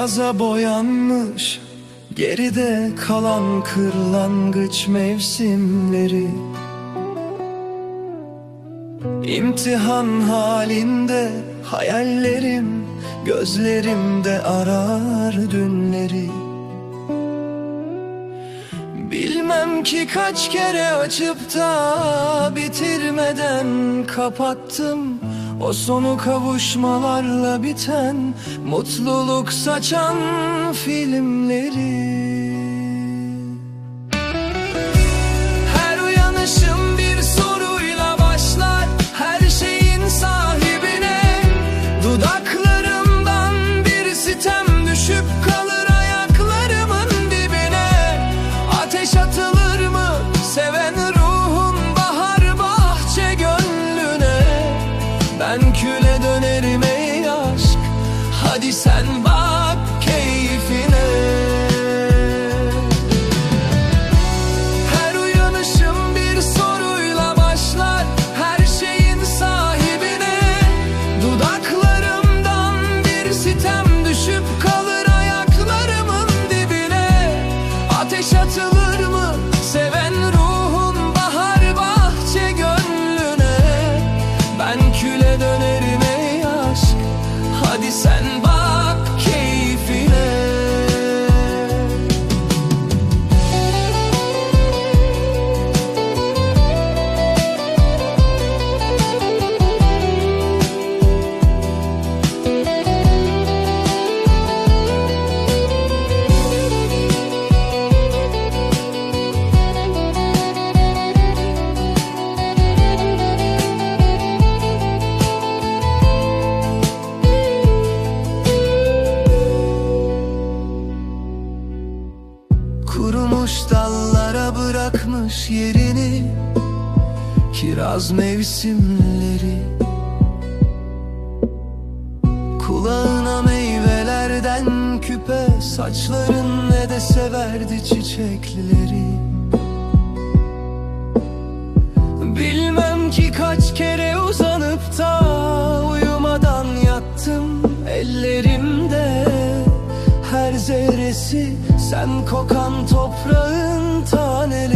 Beyaza boyanmış Geride kalan kırlangıç mevsimleri. İmtihan halinde hayallerim Gözlerimde arar dünleri. Bilmem ki kaç kere açıp da bitirmeden kapattım. O sonu kavuşmalarla biten Mutluluk saçan filmleri. Sen bana Kurumuş dallara bırakmış yerini Kiraz mevsimleri. Kulağına meyvelerden küpe Saçların ne de severdi çiçekleri. Bilmem ki kaç kere uzanıp da Uyumadan yattım ellerimde. Her zerresi sen kokan toprağın taneleri